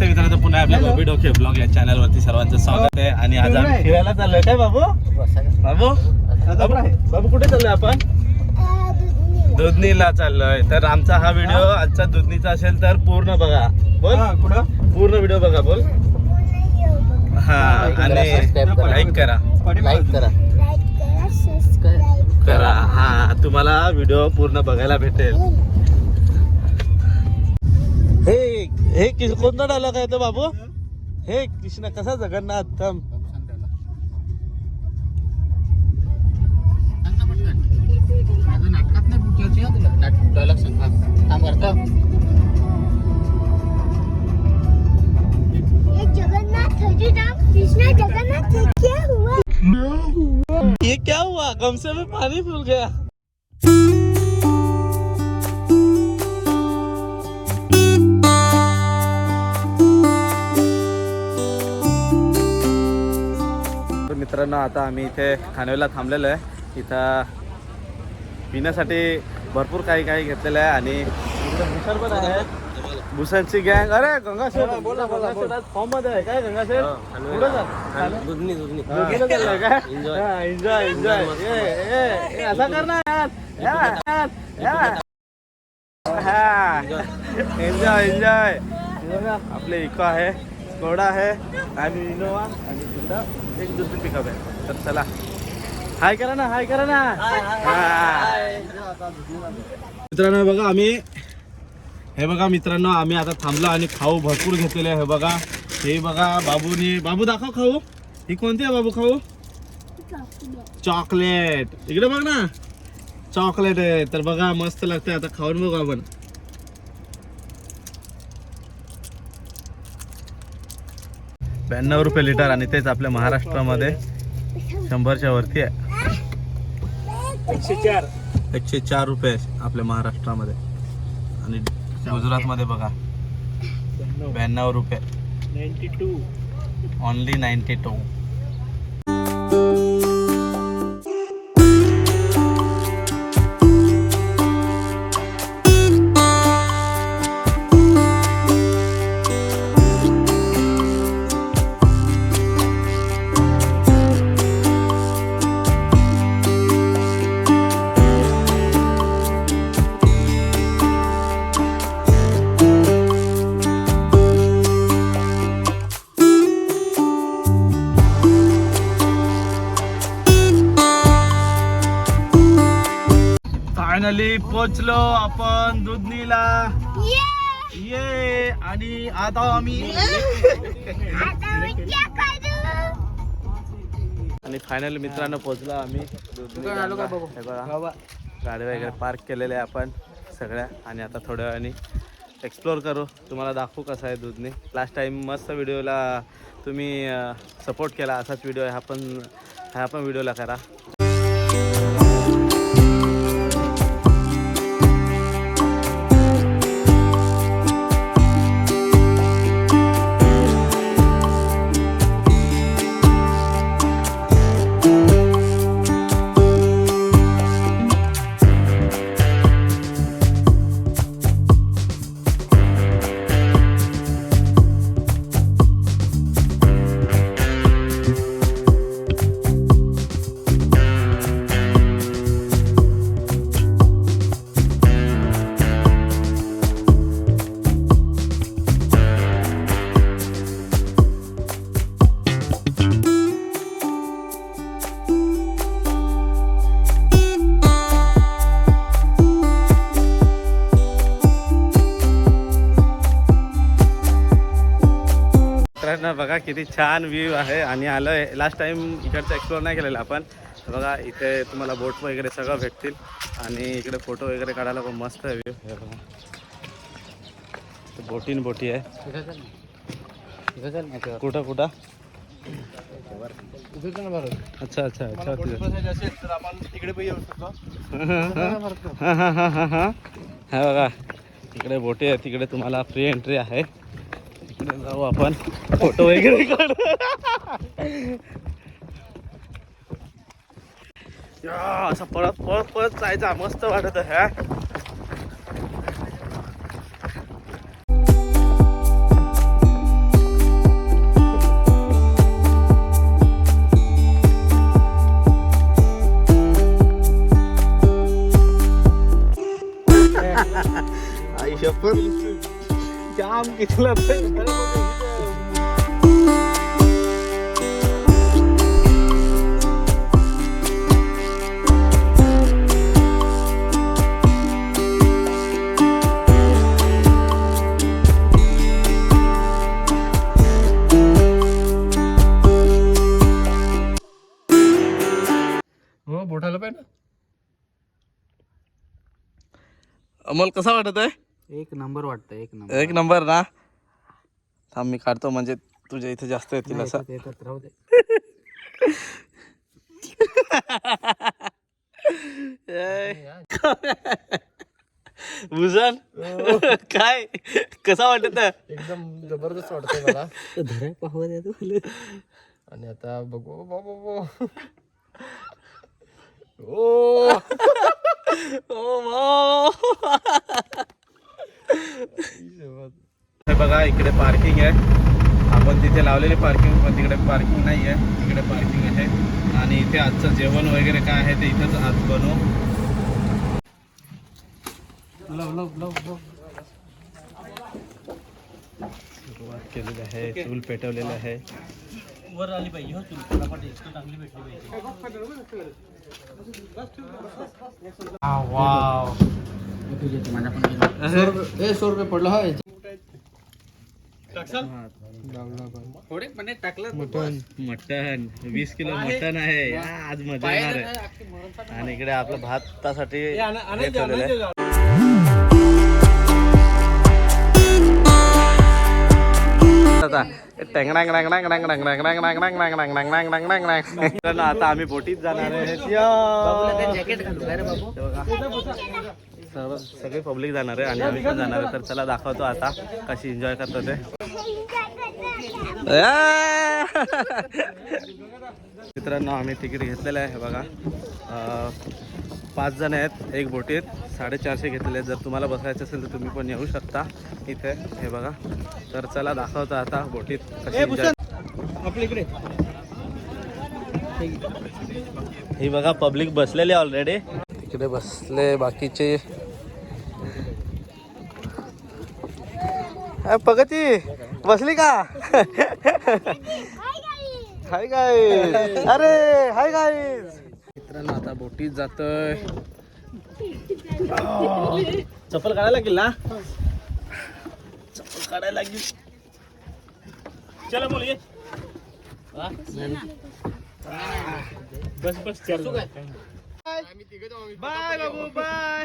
तर मित्रांनो पुन्हा आपल्या बॉबी डोके ब्लॉग या चॅनल वरती सर्वांचं स्वागत आहे. आणि आज आम्ही फिरायला चाललोय. काय बाबू? बाबू? बाबू बाबू कुठे चाललोय आपण? दुधनीला चाललोय. तर आमचा हा व्हिडिओ आजचा दुधनीचा असेल तर पूर्ण बघा. बोल. कुठं? पूर्ण व्हिडिओ बघा बोल. हा आणि लाईक करा. लाईक करा. करा. हा तुम्हाला व्हिडिओ पूर्ण बघायला भेटेल. हे कोणता डायलॉग आहे तो बाबू? हे कृष्ण कसा जगन्नाथ? हुआ? ये क्या हुआ? गमसे में पानी फूल गया। मित्रांनो आता आम्ही इथे खानवेला थांबलेलो आहे. इथं पिण्यासाठी भरपूर काही काही घेतलेलं आहे आणि भूषण पण आहे. भूषणची गँग अरे गंगाशेठ फॉर्ममध्ये आहे. काय गंगाशेठ एन्जॉय एन्जॉय ए, ए, ए, असं कर ना यार. यार, यार, यार. हा. एन्जॉय एन्जॉय आपले इको आहे. स्कोडा आहे आणि इनोवा आणि तिकडं एक दुसरी पिकअप आहे. तर चला. हाय करा ना हाय करा ना. मित्रांनो हे बघा आम्ही. हे बघा मित्रांनो आम्ही आता थांबलो आणि खाऊ भरपूर घेतलेले आहे. हे बघा. हे बघा बाबूनी. बाबू दाखव खाऊ. ही कोणती आहे बाबू खाऊ? चॉकलेट. इकडे बघ ना. चॉकलेट आहे. तर बघा मस्त लागते आता खाऊन बघू आपण. ब्याण्णव रुपये लिटर आणि तेच आपल्या महाराष्ट्रामध्ये शंभरच्या वरती आहे. एकशे चार. एकशे चार रुपये आपल्या महाराष्ट्रामध्ये. आणि गुजरातमध्ये बघा. ब्याण्णव. रुपये. Ninety two. Only ninety two. Finally पोचलो आपण दुधनीला. ये आणि आता आम्ही आता मी क्या करू? आणि फायनली मित्रांनो पोचलो आम्ही दुधनीला. आलो का बघू? हे बघा. गाडी वगैरे पार्क केलेले आहे आपण सगळ्या. आणि आता थोड्या वेळाने एक्सप्लोर करू. तुम्हाला दाखवू कसं आहे दुधनी. लास्ट टाईम मस्त व्हिडिओला तुम्ही सपोर्ट केला असाच व्हिडिओ ह्या पण ह्या पण व्हिडिओला करा. किती छान व्ह्यू आहे आणि आलोय. लास्ट टाइम इकडचं एक्सप्लोर नाही केलेलं आपण. बघा इथे तुम्हाला बोट वगैरे सगळं भेटतील. आणि इकडे फोटो वगैरे काढायला पण मस्त आहे व्ह्यू हे बघा. बोटीन बोटी आहे. कुठं कुठं? अच्छा अच्छा अच्छा तिकडे हा हा बघा. तिकडे बोटी आहे तिकडे तुम्हाला फ्री एंट्री आहे. तिकडे जाऊ आपण. फोटो वगैरे या, असं पळत परत परत जायचा. मस्त वाटत आहे काम कितीला हो बोटायला पाहिजे अमल कसा वाटत आहे एक नंबर वाटतं एक नंबर. एक नंबर ना? थांब मी काढतो म्हणजे तुझ्या इथे जास्त येतील असं. येतात राहू दे. भूषण काय? कसा वाटत एकदम जबरदस्त वाटतंय मला. पाहू द्या तू आणि आता बघू बाबू ओ. ओ हे बघा इकडे पार्किंग आहे. आपण तिथे लावलेली पार्किंग पण तिकडे पार्किंग नाही आहे तिकडे पार्किंग आहे. आणि इथे आजचं जेवण वगैरे काय आहे ते इथंच आज बनवू. Love love love love. सुरुवात केलेली आहे. चूल पेटवलेलं आहे. वर आली पाहिजे हो चांगली भेटली पाहिजे वाव. माझ्या पण ए सौ रुपये पडलं हा थोडे मटन वीस किलो मटन आहे आज मजा आहे आणि इकडे आपलं भातासाठी आता आम्ही बोटीत जाणार आहे सर्व सगळे पब्लिक जाणार आहे आणि आम्ही पण जाणार आहे. तर चला दाखवतो आता कशी एन्जॉय करतो ते. मित्रांनो आम्ही तिकीट घेतलेलं आहे हे बघा. पाच जण आहेत एक बोटीत. साडेचारशे घेतलेले आहेत. जर तुम्हाला बसायचं असेल तर तुम्ही पण येऊ शकता इथे हे बघा. तर चला दाखवतो आता बोटीत कशी ही बघा पब्लिक बसलेली ऑलरेडी तिकडे बसले बाकीचे प्रगती बसली का? हाय गाईज अरे हाय गाईज मित्रांनो आता बोटीत जातोय. चप्पल काढायला लागेल ना? चप्पल काढायला लागेल. चला बोल बस बस चल. बाय बाबू बाय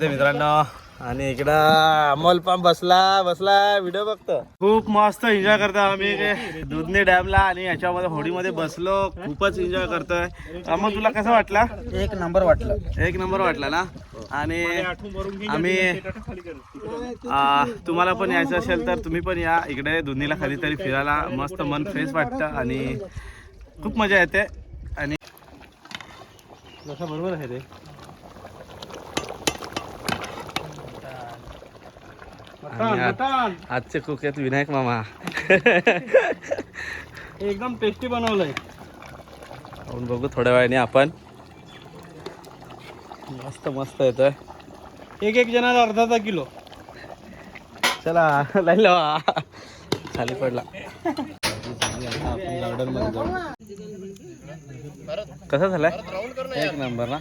येते मित्रांनो. आणि इकडं अमोल पण बसला बसला व्हिडिओ बघतो. खूप मस्त एन्जॉय करतो आम्ही दुधनी डॅमला आणि याच्यामध्ये होडीमध्ये बसलो. खूपच एन्जॉय करतोय. अमोल तुला कसं वाटला? एक नंबर वाटलं. एक नंबर वाटला ना? आणि आम्ही खाली तुम्हाला पण यायचं असेल तर तुम्ही पण या. इकडे दुधनीला कधीतरी फिरायला. मस्त मन फ्रेश वाटतं आणि खूप मजा येते. आणि बरोबर आहे रे आणि आज- आजचे कुक आहेत विनायक मामा. एकदम टेस्टी बनवलंय. आपण बघू थोड्या वेळाने आपण. मस्त मस्त येतोय. एक एक जणाला अर्धा अर्धा किलो. चला लाईन लावा. खाली पडला. गार्डनमध्ये जाऊ कसा झालाय एक नंबर ना.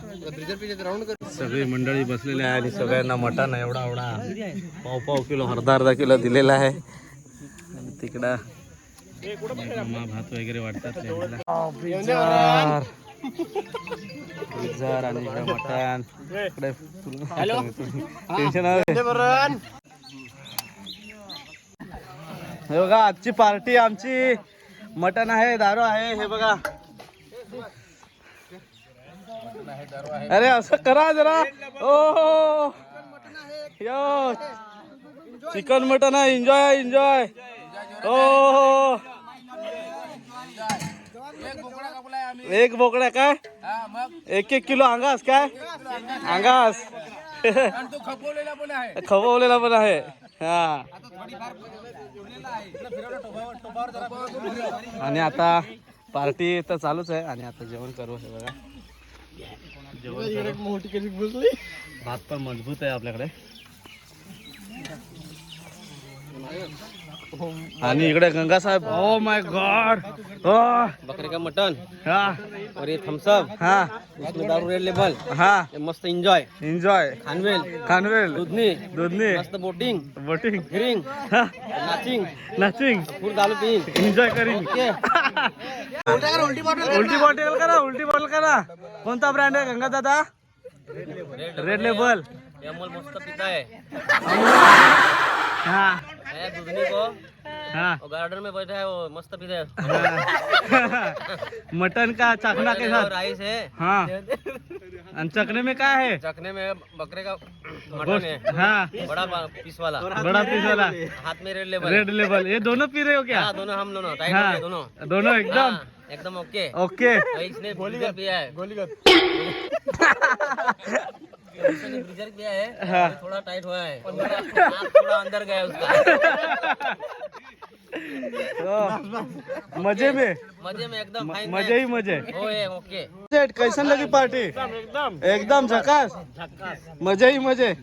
सगळी मंडळी बसलेली आहे आणि सगळ्यांना मटण एवढा एवढा. पाव पाव किलो अर्धा अर्धा किलो दिलेला आहे. तिकडं भात वगैरे वाटतात आणि इकडे मटण. इकडे टेन्शन हे बघा आजची पार्टी आमची. मटण आहे दारू आहे हे बघा. अरे असं करा जरा. ओ यो. चिकन मटन आहे. एन्जॉय एन्जॉय ओ एक बोकडा काय? एक एक किलो अंगास काय? अंगास. खपवलेला पण आहे. हा. आणि आता पार्टी तर चालूच आहे आणि आता जेवण करू हे बघा. जेवण करू. भात पण मजबूत आहे आपल्याकडे. आणि इकडे गंगा साहेब. ओ माय गॉड हो बकरे का मटन? हा. और ये थम्सअप हा. इसमें दारू रेड लेबल हा. ये मस्त एंजॉय एन्जॉय खानवेल. खानवेल. दूधनी. दूधनी. मस्त बोटिंग. बोटिंग. हिरिंग हा. नाचिंग. नाचिंग. फुल दारू पिन एन्जॉय करीन. ओके उलटी बॉटल करा उलटी बॉटल करा. कोणता ब्रँड आहे गंगा दादा? रेड लेबल अमूल मस्त पीता है हा. है दूधनी को। हा। और गार्डन में बैठा है वो मस्त पीता है। मटन का चखना के साथ। राइस है। हाँ। चखने में काय है? चखने में बकरे का मटन है। हाँ। बड़ा पीस वाला। बड़ा पीस वाला। हाथ में रेड लेबल रेड लेबल ये दोनों पी रहे हो क्या? हाँ दोनों हम दोनों हाँ दोनों। दोनों एकदम? हाँ, एकदम ओके ओके इसने ब्रीजर पिया है। इसने ब्रीजर है हाँ। थोड़ा टाइट हुआ है। थोड़ा अंदर गया उसका। तो मजे में? मजे में एकदम मजे ही मजे। ओके सेट कैसन लगी पार्टी एकदम एकदम। झकास? मजे ही मजे।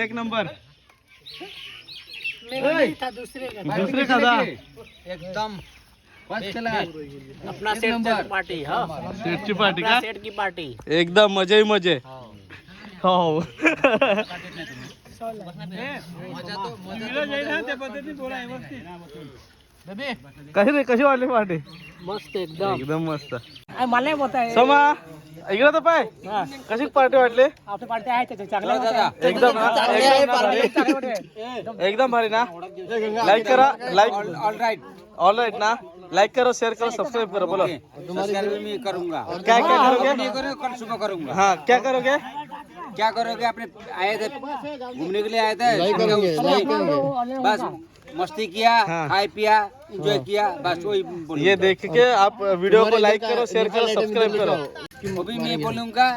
एक नंबर। दूसरे का था? एकदम। अपना सेट पार्टी हाँ? सेटची पार्टी का? सेट की पार्टी. एकदम मजे. ही. मजे हो कशी रे कशी वाटली पार्टी? मस्त एकदम. एकदम मस्त. मला होत आहे सोमा इकडे तर पाय? कशी पार्टी वाटली? आपली पार्टी आहे चांगल्या एकदम एकदम भारी. ना? लाईक करा like all right all right ना? लाईक करो शेयर करो सब्सक्राइब करो बोलो। मैं करूँगा। क्या क्या करोगे? नहीं करूँगा सुबह करूँगा। हाँ क्या करोगे? क्या करोगे? अपने आए थे घूमने के लिए आए थे बस मस्ती किया हाँ। खाए पिया एंजॉय किया बस वही ये देख के आप वीडियो को लाइक करो शेयर करो सब्सक्राइब करो। वो भी मैं बोलूँगा।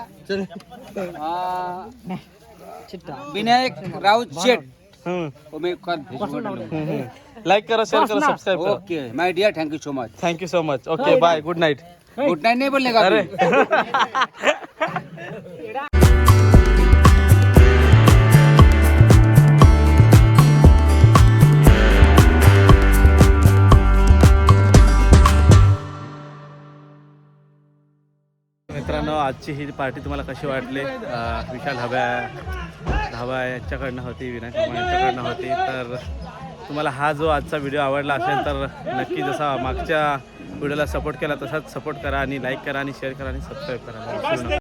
विनायक राउत शेठ। वो मैं कर लाइक करो शेयर करो सब्सक्राइब करो. Okay my dear thank you so much thank you so much okay bye good night good night नहीं बोलने का अरे। मित्रांनो आजची ही पार्टी तुम्हाला कशी वाटली? विशाल हव्या धाबा यांच्याकडनं होती विनायक यांच्याकडनं होती तर तुम्हाला हा जो आजचा व्हिडिओ आवडला असेल तर नक्की जसा मागच्या व्हिडिओला सपोर्ट केला तसाच सपोर्ट करा आणि लाईक करा आणि शेअर करा आणि सबस्क्राईब करा.